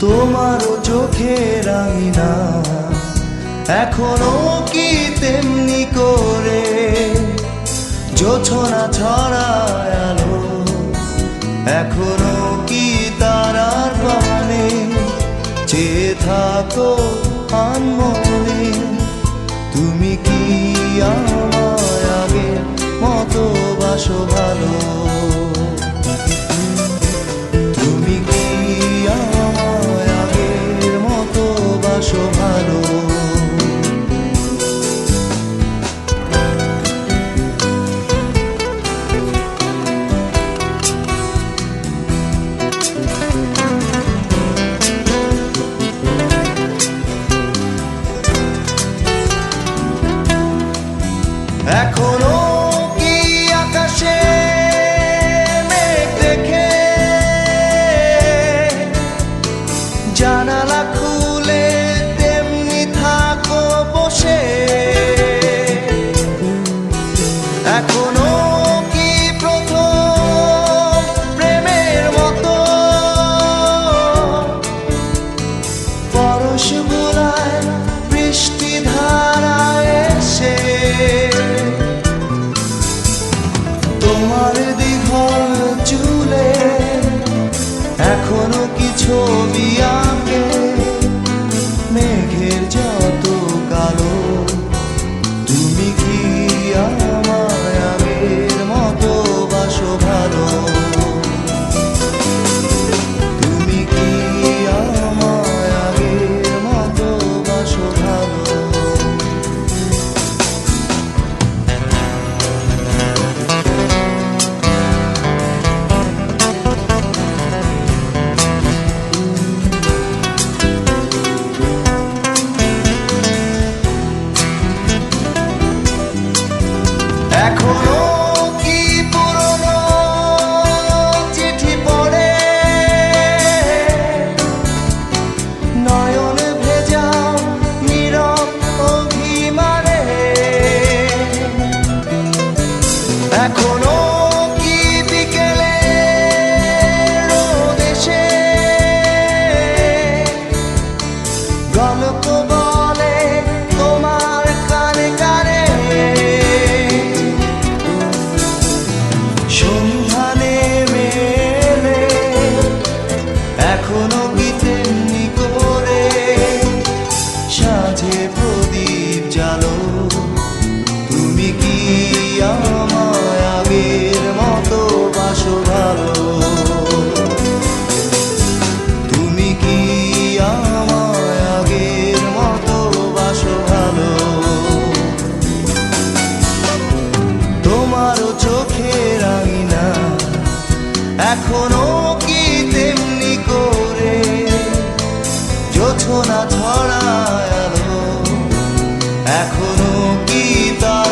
তোমার চোখের আঙিনা এখনও কি তেমনি করে? জোছনা ছড়ায় আলো। এখনও কি তারার পানে চেয়ে থাকো আনমনে। তুমি কি আমায় আগে মতো বাসো ভালো? la. এখনও কি তেমনি করে? যথনা ছড়ায় এখনও কি তা